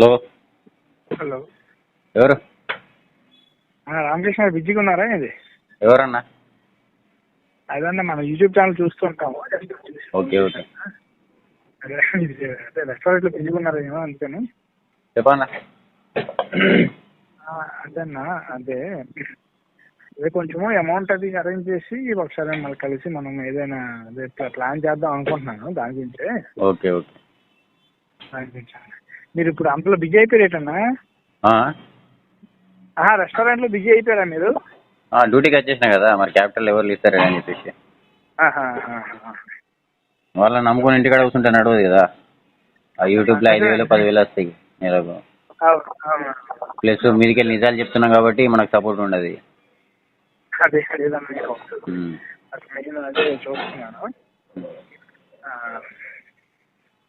Hello. Hello. ఎవరు? రామకృష్ణ బిజీగా ఉన్నారా ఇది ఎవరన్నా? అదన్నా మన యూట్యూబ్ ఛానల్ చూస్తుంటాము. Okay okay. అదే రెస్టారెంట్లో బిజీగా ఉన్నారా ఏమో అందుకని. చెప్పన్నా. అదన్నా అదే. అదే కొంచెము అమౌంట్ అది అరేంజ్ చేసి ఒకసారి మళ్ళీ కలిసి మనం ఏదైనా అదే ప్లా- ప్లాన్ చేద్దాం అనుకుంటున్నాను దాని గురించే. Okay okay. దాని గురించి. మీరు ఇప్పుడు అంతలో బిజీ అయిపోయారేటన్నా రెస్టారెంట్లో బిజీ అయిపోయారా మీరు? ఆ, డ్యూటీకి వచ్చేసిన కదా మరి క్యాపిటల్ ఎవరు ఇస్తారు అని చెప్పేసి. వాళ్ళని నమ్ముకుని ఇంటికాడ కూర్చుంటే నడవదు కదా. ఆ యూట్యూబ్లో ఐదు వేలు పదివేలు వస్తాయి నెలకు. ప్లస్ మీదికి వెళ్ళి నిజాలు చెప్తున్నాం కాబట్టి మనకు సపోర్ట్ ఉండదు. అదే అదే చూస్తున్నాను.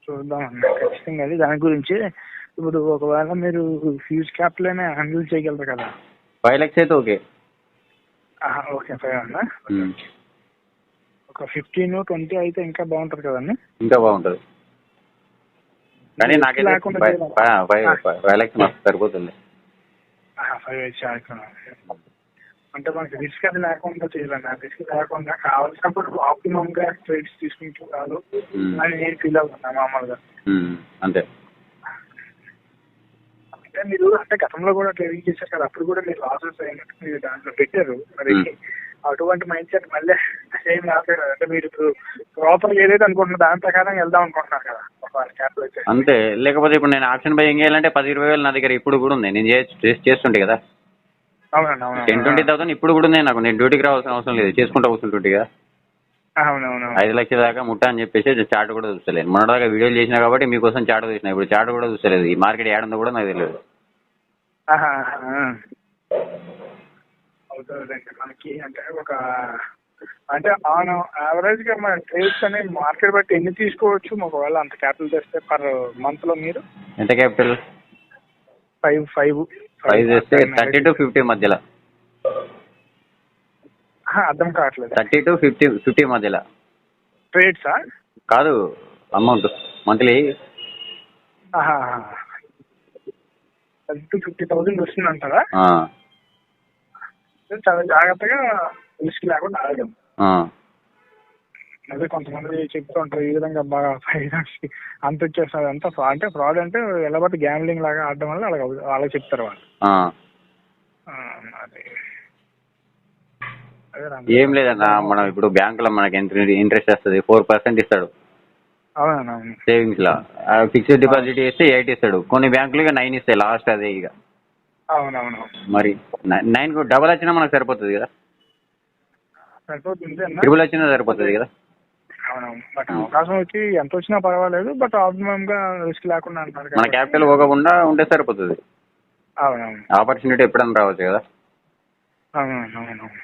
చూద్దాం. ఖచ్చితంగా అది దాని గురించి ఇప్పుడు ఒకవేళ మీరు ఫ్యూజ్ క్యాపిటల్ అయినా హ్యాండిల్ చేయగలరు కదా. ఫైవ్ ల్యాక్స్ అయితే ఓకే ఓకే ఫైవ్ అన్న. ఒక ఫిఫ్టీన్ ట్వంటీ అయితే ఇంకా బాగుంటుంది కదండి. ఇంకా బాగుంటుంది. కానీ నాకైతే ఫైవ్. ఫైవ్- ల్యాక్స్ మస్తు సరిపోతుంది. ఫైవ్ అయితే అంటే మనకి రిస్క్ అది లేకుండా చేయాలండి. రిస్క్ లేకుండా కావాల్సినప్పుడు ఆప్టిమమ్గా ట్రేడ్స్ తీసుకుంటూ కాదు Hmm. అని నేను ఫీల్ అవుతున్నా మామూలుగా. ఉమ్. అంతే. అంటే మీరు అంటే గతంలో కూడా ట్రేడింగ్ చేశారు కదా అప్పుడు కూడా మీరు లాసెస్ అయినట్టు మీరు దాంట్లో పెట్టారు. మరి Hmm. అటువంటి మైండ్ సెట్ మళ్ళీ సేమ్ రాలేదు అంటే మీరు ఇప్పుడు ప్రాపర్ ఏదైతే అనుకుంటున్నారు దాని ప్రకారం వెళ్దాం అనుకుంటున్నారు కదా అంతే. లేకపోతే ఇప్పుడు నేను ఆప్షన్ బై ఏం చేయాలంటే పది ఇరవై వేలు నా దగ్గర ఇప్పుడు కూడా ఉంది నేను చేస్తుంటే కదా. అవునండి అవును టెన్ ట్వంటీ థౌసండ్ ఇప్పుడు కూడా ఉంది నాకు. నేను డ్యూటీకి రావాల్సిన అవసరం లేదు. చేసుకుంటా కూర్చుంటుంటే కదా అవునవును. ఐదు లక్షల దాకా ముట్టా అని చెప్పేసి చాట్ కూడా చూస్తలేదు మొన్న దాకా వీడియోలు చేసినా కాబట్టి మీకోసం చాట్ చూసిన ఇప్పుడు చాట్ కూడా చూస్తలేదు. ఈ మార్కెట్ ఏడుందో కూడా నాకు తెలియదు. అవుతుందండి మనకి. అంటే ఒక అంటే ఆన్ యావరేజ్గా మన ట్రేడ్స్ అనేది మార్కెట్ బట్టి ఎన్ని తీసుకోవచ్చు? ఒకవేళ అంత క్యాపిటల్ తెస్తే పర్ మంత్లో మీరు? ఎంత క్యాపిటల్? Five five. ఫైవ్ చేస్తే థర్టీ టు ఫిఫ్టీ మధ్యలో. అర్థం కావట్లేదు? థర్టీ టు ఫిఫ్టీ ఫిఫ్టీ మధ్యలో. ట్రేడ్సా కాదు amount monthly thirty to fifty thousand వస్తుంది అంటారా చాలా జాగ్రత్తగా రిస్క్ లేకుండా ఆడడం అదే కొంతమంది చెప్తూ ఉంటారు ఈ విధంగా బాగా ఫైనాన్స్ అంత వచ్చేస్తుంది అంత అంటే ఫ్రాడ్ అంటే ఎలా బట్టి గ్యాంబ్లింగ్ లాగా ఆడడం వల్ల అలాగ చెప్తారు వాళ్ళు. ఏం లేదన్న మనం ఇప్పుడు బ్యాంకులో మనకి ఎంత ఇంట్రెస్ట్ వస్తుంది? ఫోర్ పర్సెంట్ ఇస్తాడు. సేవింగ్స్లో ఫిక్స్డ్ డిపాజిట్ చేస్తే ఎయిట్ ఇస్తాడు. కొన్ని బ్యాంకులు ఇక నైన్ ఇస్తాయి లాస్ట్ అదే ఇక. మరి నైన్ డబల్ వచ్చినా మనకు సరిపోతుంది కదా? ట్రిపుల్ వచ్చినా సరిపోతుంది కదా? అవునవును. బట్ అవకాశం వచ్చి ఎంత వచ్చినా పర్వాలేదు బట్ ఆప్టిమమ్గా రిస్క్ లేకుండా అంటారు మన క్యాపిటల్ పోకుండా ఉంటే సరిపోతుంది. అవునవును. ఆపర్చునిటీ ఎప్పుడైనా రావచ్చు కదా? అవునవును అవునవును.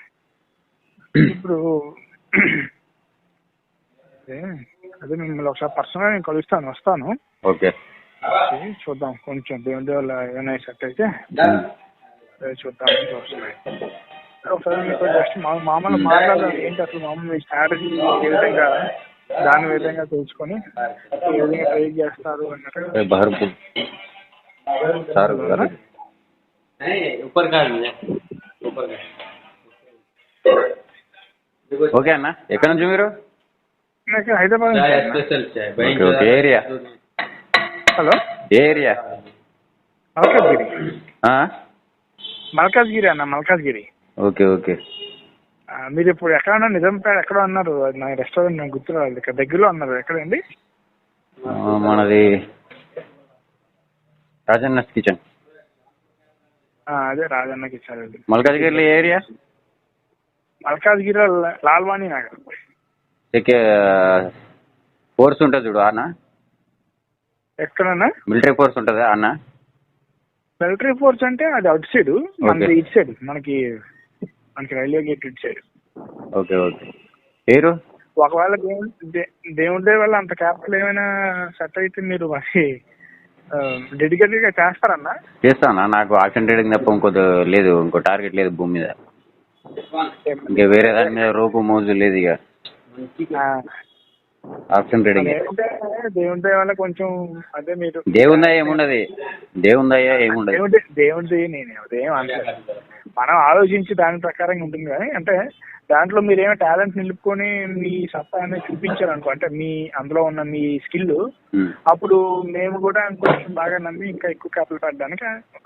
ఇప్పుడు అదే మిమ్మల్ని ఒకసారి పర్సనల్ నేను కలుస్తాను వస్తాను. ఓకే. చూద్దాం. కొంచెం దేవుడి వల్ల ఏమైనా సెట్ అయితే. అదే చూద్దాం మామూలు మాట్లాడాలి ఏంటి అసలు? మామూలు మీ స్ట్రాటజీ ఏ విధంగా? దాని విధంగా తెలుసుకొని ఏ విధంగా ట్రై చేస్తారు అన్నట్టు. సార్ ఓకే అన్న. ఎక్కడ నుంచి మీరు? Hyderabad area? Hello? Area? Malkajgiri. Malkajgiri అన్న మల్కాజ్గిరి. Okay okay. మీరు ఇప్పుడు ఎక్కడ ఉన్నారు నిజాంపేట ఎక్కడ అన్నారు నా రెస్టారెంట్ నాకు గుర్తు రాలేదు. ఇక్కడ దగ్గరలో అన్నారు ఎక్కడండి? మనది రాజన్నస్ కిచెన్. అదే రాజన్నకి ఇచ్చారు అది. మల్కాజ్గిరిలో ఏ ఏరియా? మల్కాజ్గిరిలో లా- లాల్వాణి నగర్. ఫోర్స్ ఉంటుంది చూడు అన్న. ఎక్కడన్నా? మిలిటరీ ఫోర్స్ ఉంటుంది అన్న? మిలిటరీ ఫోర్స్ అంటే అది అవుట్ సైడ్ మనకి. ఇటు సైడ్ మనకి మనకి railway gate side. Okay okay. పేరు? ఒకవేళ దేవుడి దే- దేవుడి వల్ల అంత క్యాపిటల్ ఏమైనా సెట్ అయితే మీరు మరి డెడికేటెడ్గా చేస్తారన్నా? చేస్తానా నాకు ఆప్షన్ ట్రేడింగ్ తప్ప ఇంకోటి లేదు. ఇంకో టార్గెట్ లేదు భూమి మీద. ఇంకా వేరే దాని మీద రోపు మోజు లేదు ఇక. ఆప్షన్ ట్రేడింగ్ దేవుడి దయ వల్ల కొంచెం అదే మీరు దేవుందా ఏమున్నది దేవుందయ్యా ఏముండదు. దేవుడి దేవుడిది నేను. అనలేదు మనం ఆలోచించి దాని ప్రకారంగా ఉంటుంది కానీ అంటే దాంట్లో మీరు ఏమో టాలెంట్ నిలుపుకొని మీ సత్తా అనేది చూపించారు అనుకో అంటే మీ అందులో ఉన్న మీ స్కిల్ ఉమ్. అప్పుడు మేము కూడా కొంచెం బాగా నమ్మి ఇంకా ఎక్కువ క్యాపిటల్ పెట్టడానికి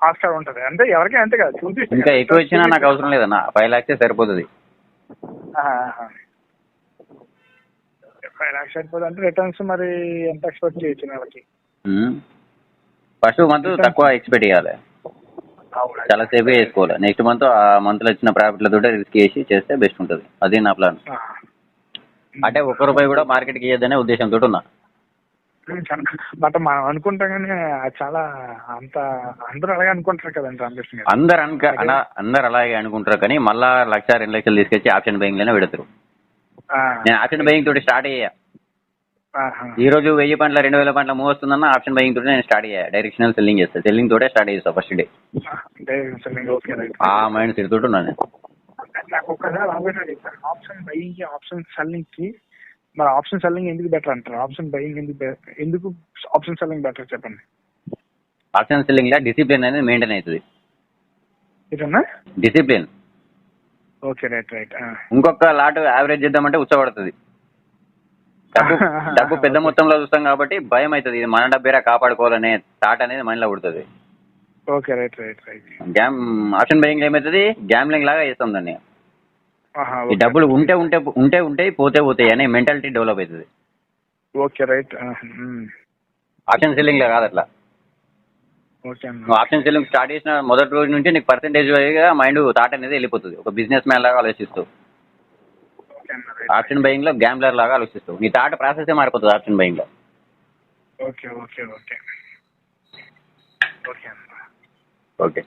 ఆస్కారం ఉంటుంది. అంటే ఎవరికి అంతే కదా చూపిస్తే ఇంకా ఎక్కువ ఇచ్చినా నాకు అవసరం లేదన్న. ఫైవ్ లాక్సే సరిపోతుంది. ఫైవ్ లాక్స్ సరిపోదు అంటే రిటర్న్స్ మరి ఎంత ఎక్స్పెక్ట్ చేయొచ్చు నెలకి ఫస్ట్ మంత్ తక్కువ ఎక్స్పెక్ట్ చేయాలి. చాలా సేపే చేసుకోవాలి. నెక్స్ట్ మంత్ ఆ మంత్లో వచ్చిన ప్రాఫిట్లతో రిస్క్ చేసి చేస్తే బెస్ట్ ఉంటుంది. అది నా ప్లాన్. అంటే ఒక్క రూపాయి కూడా మార్కెట్కి ఇవ్వద్దనే ఉద్దేశంతో ఉన్నా. బట్ మనం అనుకుంటాం కానీ చాలా అంత అందరూ అలాగే అనుకుంటారు కదండి అందరు అనక అన- అందరు అలాగే అనుకుంటారు కానీ మళ్ళా లక్ష రెండు లక్షలు తీసుకొచ్చి ఆప్షన్ బయింగ్లోనే పెడతారు. నేను ఆప్షన్ బయింగ్ తోటి స్టార్ట్ అయ్యా. ఈ రోజు వెయ్యి పంటల రెండు వేల పంటల మూవ్ వస్తుందన్న ఆప్షన్ బయింగ్ తోటి నేను స్టార్ట్ అయ్యా. డైరెక్షనల్ సెల్లింగ్ చేస్తా. సెల్లింగ్ తోటే స్టార్ట్ చేస్తా ఫస్ట్ డే ఆ మైండ్ సెట్ తోటి ఉన్నాను నాకు ఒక్కసారి ఆప్షన్ బయింగ్ ఆప్షన్ సెల్లింగ్కి మరి ఆప్షన్ సెల్లింగ్ ఎందుకు బెటర్ అంటారు? ఆప్షన్ బయింగ్ ఎందుకు ఎందుకు ఆప్షన్ సెల్లింగ్ బెటర్ చెప్పండి. ఆప్షన్ సెల్లింగ్లో డిసిప్లిన్ అనేది మెయింటైన్ అవుతుంది. డిసిప్లిన్ ఓకే రైట్ రైట్ ఇంకొక లాట్ యావరేజ్ చేద్దామంటే ఉచ్చబడుతుంది. డబ్బు డబ్బు పెద్ద మొత్తంలో చూస్తాం కాబట్టి భయం అవుతుంది ఇది మన డబ్బేరా కాపాడుకోవాలనే థాట్ అనేది మైండ్లో పుడుతుంది. Okay right right right. Game option buying ఏమవుతుంది? గ్యామ్లింగ్ లాగా చేస్తాం దాన్ని. ఈ. డబ్బులు ఉంటే ఉంటే ఉంటే ఉంటే పోతే పోతాయి అనే మెంటాలిటీ డెవలప్ అవుతుంది. ఓకే రైట్ ఆప్షన్ సెల్లింగ్లో కాదు అట్లా. నువ్వు ఆప్షన్ సెల్లింగ్ స్టార్ట్ చేసిన మొదటి రోజు నుంచి నీకు పర్సెంటేజ్ మైండ్ థాట్ అనేది వెళ్ళిపోతుంది. ఒక బిజినెస్ మ్యాన్ లాగా రైట్ ఆప్షన్ బయింగ్లో గ్యాంబ్లర్ లాగా ఆలోచిస్తావు. నీ థాట్ ప్రాసెస్ మారిపోతుంది option బయింగ్లో? Okay okay okay. Okay okay.